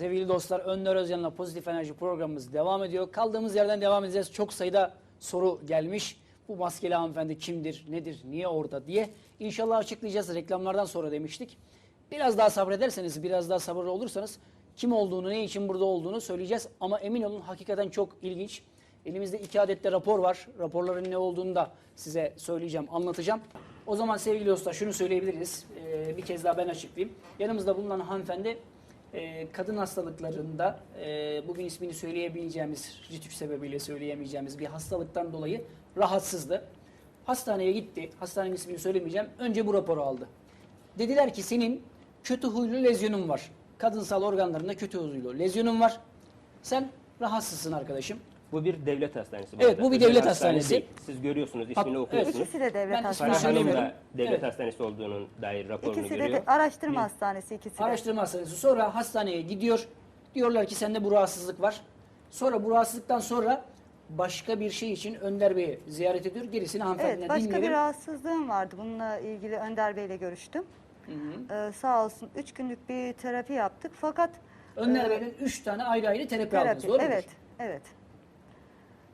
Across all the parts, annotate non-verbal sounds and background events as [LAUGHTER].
Sevgili dostlar Önder Özcan'la Pozitif Enerji programımız devam ediyor. Kaldığımız yerden devam edeceğiz. Çok sayıda soru gelmiş. Bu maskeli hanımefendi kimdir, nedir, niye orada diye. İnşallah açıklayacağız reklamlardan sonra demiştik. Biraz daha sabrederseniz, biraz daha sabırlı olursanız kim olduğunu, ne için burada olduğunu söyleyeceğiz. Ama emin olun hakikaten çok ilginç. Elimizde iki adet de rapor var. Raporların ne olduğunu da size söyleyeceğim, anlatacağım. O zaman sevgili dostlar şunu söyleyebiliriz. Ee, bir kez daha ben açıklayayım. Yanımızda bulunan hanımefendi e, kadın hastalıklarında e, bugün ismini söyleyebileceğimiz, ritüş sebebiyle söyleyemeyeceğimiz bir hastalıktan dolayı rahatsızdı. Hastaneye gitti. Hastanenin ismini söylemeyeceğim. Önce bu raporu aldı. Dediler ki senin kötü huylu lezyonun var. Kadınsal organlarında kötü huylu lezyonun var. Sen rahatsızsın arkadaşım. Bu bir devlet hastanesi. Evet, arada. bu bir Özel devlet hastane hastanesi. değil. Siz görüyorsunuz, ismini evet. okuyorsunuz. İkisi de devlet Ben hastanesi. ismini Farah Hanım söylemiyorum. devlet Evet. hastanesi olduğunun dair raporunu İkisi de, görüyor. de araştırma hastanesi ikisi de. Araştırma hastanesi. Sonra hastaneye gidiyor. Diyorlar ki sende bu rahatsızlık var. Sonra bu rahatsızlıktan sonra başka bir şey için Önder Bey'i ziyaret ediyor. Gerisini hanımefendiden Evet, başka dinleyelim. bir rahatsızlığım vardı. Bununla ilgili Önder Bey'le görüştüm. Ee, sağ olsun 3 günlük bir terapi yaptık. Fakat Önder Bey'den 3 tane ayrı ayrı terapi, aldınız. terapi, Doğru mudur? evet, evet.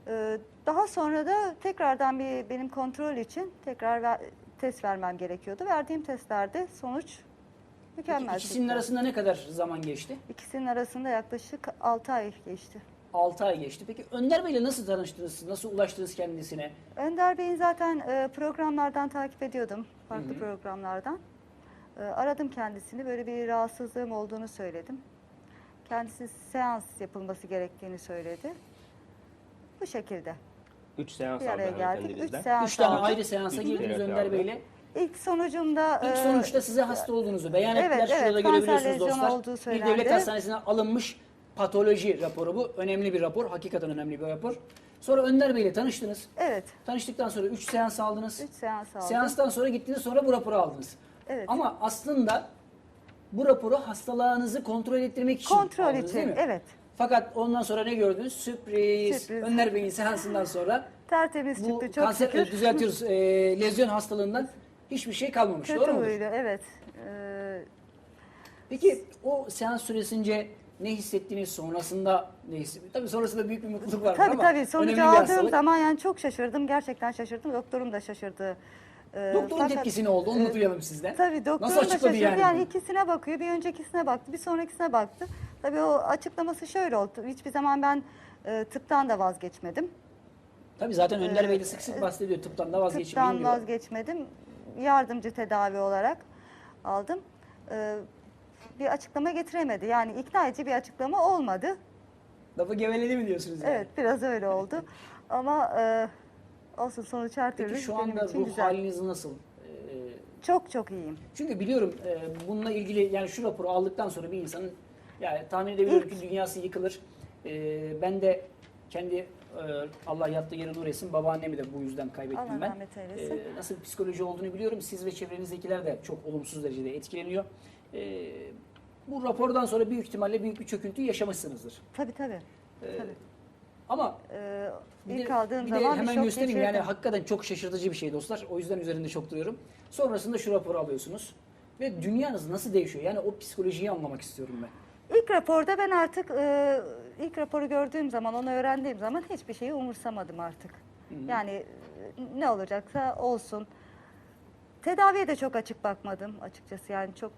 Ee, daha sonra da tekrardan bir benim kontrol için tekrar ver- test vermem gerekiyordu. Verdiğim testlerde sonuç mükemmel. Peki ikisinin çıktı. arasında ne kadar zaman geçti? İkisinin arasında yaklaşık 6 ay geçti. 6 ay geçti. Peki Önder Bey'le nasıl tanıştınız? Nasıl ulaştınız kendisine? Önder Bey'in zaten e, programlardan takip ediyordum. Farklı Hı hı. programlardan. E, aradım kendisini. Böyle bir rahatsızlığım olduğunu söyledim. Kendisi seans yapılması gerektiğini söyledi. Bu şekilde. Üç seans Bir aldı araya geldik. Üç bizden. seans 3 tane aldık. ayrı seansa girdiniz terapi Önder aldı. Bey'le. İlk sonucumda İlk e, sonuçta size hasta olduğunuzu beyan evet, ettiler. Şurada evet, görebiliyorsunuz kanser lezyonu dostlar. olduğu Bir söylendi. devlet hastanesine alınmış patoloji raporu bu. Önemli bir rapor. Hakikaten önemli bir rapor. Sonra Önder Bey ile tanıştınız. evet Tanıştıktan sonra 3 seans aldınız. 3 seans aldım. Seanstan sonra gittiniz sonra bu raporu aldınız. Evet. Ama aslında bu raporu hastalığınızı kontrol ettirmek için Kontrol aldınız değil için mi? evet. Fakat ondan sonra ne gördünüz? Sürpriz. Sürpriz. Önder Bey'in seansından sonra Tertemiz bu çıktı çok kanser şükür. düzeltiyoruz. E, lezyon hastalığından hiçbir şey kalmamış. Kötü doğru mudur? huydu evet. E, Peki o seans süresince ne hissettiniz sonrasında ne hissettiniz? Tabii sonrasında büyük bir mutluluk var Tabii ama tabii sonucu önemli bir aldığım hastalık. zaman yani çok şaşırdım. Gerçekten şaşırdım. Doktorum da şaşırdı. Ee, Doktorun fakat- tepkisi ne oldu? Onu e, duyalım sizden. Tabii doktorum da açıkladı şaşırdı. yani? Yani, ikisine bakıyor. Bir öncekisine baktı. Bir sonrakisine baktı. Tabii o açıklaması şöyle oldu. Hiçbir zaman ben e, tıptan da vazgeçmedim. Tabii zaten Önder e, Bey de sık sık bahsediyor tıptan da vazgeçmeyin Tıptan diyor. vazgeçmedim. Yardımcı tedavi olarak aldım. Ee, bir açıklama getiremedi. Yani ikna edici bir açıklama olmadı. Lafı geveledi mi diyorsunuz yani? Evet biraz öyle oldu. [LAUGHS] Ama e, olsun sonuç her türlü Peki şu benim anda için ruh güzel. haliniz nasıl? Ee, Çok çok iyiyim. Çünkü biliyorum e, bununla ilgili yani şu raporu aldıktan sonra bir insanın yani tahmin edebiliyorum ki dünyası yıkılır. E, ben de kendi e, Allah yattığı yeri nur etsin babaannemi de bu yüzden kaybettim Allah ben. rahmet eylesin. E, nasıl bir psikoloji olduğunu biliyorum. Siz ve çevrenizdekiler de çok olumsuz derecede etkileniyor. E, bu rapordan sonra büyük ihtimalle büyük bir çöküntü yaşamışsınızdır. Tabii tabii. E, Tabii. ama Ee, bir ilk de, aldığım bir de zaman bir hemen şok göstereyim yani geçirdim. hakikaten çok şaşırtıcı bir şey dostlar. O yüzden üzerinde çok duruyorum. Sonrasında şu raporu alıyorsunuz. Ve dünyanız nasıl değişiyor? Yani o psikolojiyi anlamak istiyorum ben. İlk raporda ben artık e, ilk raporu gördüğüm zaman, onu öğrendiğim zaman hiçbir şeyi umursamadım artık. Yani e, ne olacaksa olsun. Tedaviye de çok açık bakmadım açıkçası. Yani çok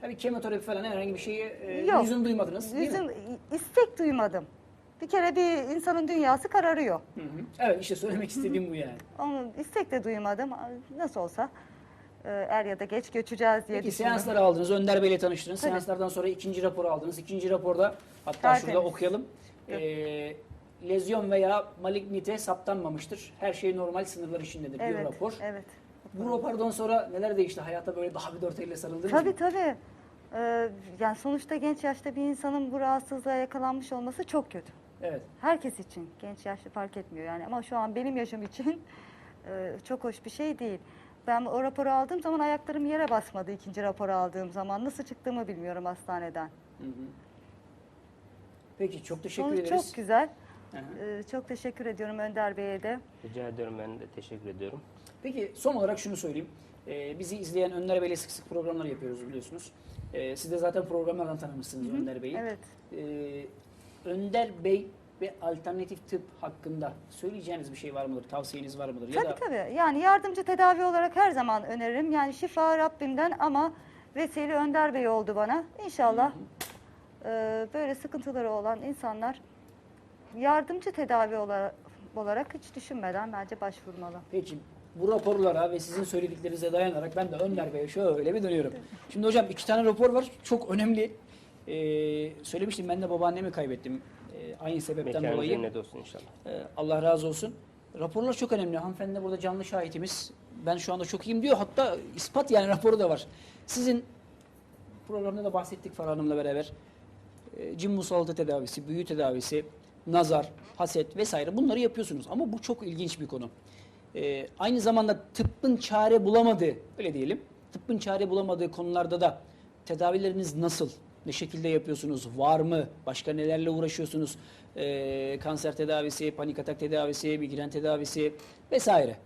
Tabii kemoterapi falan herhangi bir şeyi e, Yok. yüzün duymadınız değil yüzüm mi? istek duymadım. Bir kere bir insanın dünyası kararıyor. Hı hı. Evet işte söylemek istediğim bu yani. Onu istek de duymadım. Nasıl olsa er ya da geç göçeceğiz diye Peki seansları aldınız, Önder Bey'le tanıştınız. Tabii. Seanslardan sonra ikinci raporu aldınız. İkinci raporda hatta Tertemiz. şurada okuyalım. E, lezyon veya malignite saptanmamıştır. Her şey normal sınırlar içindedir diyor Evet, rapor. evet. Bu rapordan sonra neler değişti? Hayata böyle daha bir dört elle sarıldınız Tabii mı? tabii. Ee, yani sonuçta genç yaşta bir insanın bu rahatsızlığa yakalanmış olması çok kötü. Evet. Herkes için genç yaşlı fark etmiyor yani ama şu an benim yaşım için e, çok hoş bir şey değil. Ben o raporu aldığım zaman ayaklarım yere basmadı ikinci raporu aldığım zaman. Nasıl çıktığımı bilmiyorum hastaneden. Hı hı. Peki çok teşekkür Sonuç ederiz. çok güzel. Hı hı. Ee, çok teşekkür ediyorum Önder Bey'e de. Rica ediyorum ben de teşekkür ediyorum. Peki son olarak şunu söyleyeyim. Ee, bizi izleyen Önder Bey'le sık sık programlar yapıyoruz biliyorsunuz. Ee, siz de zaten programlardan tanımışsınız Önder Bey'i. Evet. Ee, Önder Bey ve alternatif tıp hakkında söyleyeceğiniz bir şey var mıdır? Tavsiyeniz var mıdır? Tabii tabii. Yani yardımcı tedavi olarak her zaman öneririm. Yani şifa Rabbimden ama vesile Önder Bey oldu bana. İnşallah e, böyle sıkıntıları olan insanlar yardımcı tedavi ola- olarak hiç düşünmeden bence başvurmalı. Peki bu raporlara ve sizin söylediklerinize dayanarak ben de Önder Bey'e şöyle bir dönüyorum. Şimdi hocam iki tane rapor var. Çok önemli. Ee, söylemiştim ben de babaannemi kaybettim. Ee, aynı sebepten Mekanı dolayı. cennet olsun inşallah. Ee, Allah razı olsun. Raporlar çok önemli. Hanımefendi burada canlı şahitimiz. Ben şu anda çok iyiyim diyor. Hatta ispat yani raporu da var. Sizin programda da bahsettik Farah Hanım'la beraber. E, cin musallatı tedavisi, büyü tedavisi, nazar, haset vesaire bunları yapıyorsunuz. Ama bu çok ilginç bir konu. E, aynı zamanda tıbbın çare bulamadığı, öyle diyelim, tıbbın çare bulamadığı konularda da tedavileriniz nasıl? Ne şekilde yapıyorsunuz? Var mı? Başka nelerle uğraşıyorsunuz? E, kanser tedavisi, panik atak tedavisi, migren tedavisi vesaire.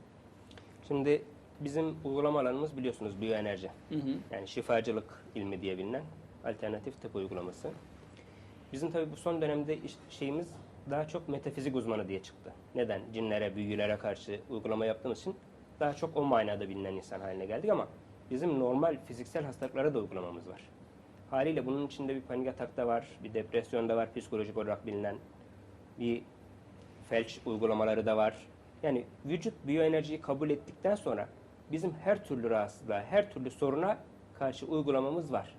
Şimdi bizim uygulama alanımız biliyorsunuz biyoenerji. Hı hı. Yani şifacılık ilmi diye bilinen alternatif tıp uygulaması. Bizim tabii bu son dönemde iş- şeyimiz daha çok metafizik uzmanı diye çıktı. Neden? Cinlere, büyülere karşı uygulama yaptığımız için daha çok o manada bilinen insan haline geldik ama bizim normal fiziksel hastalıklara da uygulamamız var. Haliyle bunun içinde bir panik atak da var, bir depresyon da var, psikolojik olarak bilinen bir felç uygulamaları da var. Yani vücut biyoenerjiyi kabul ettikten sonra bizim her türlü rahatsızlığa, her türlü soruna karşı uygulamamız var.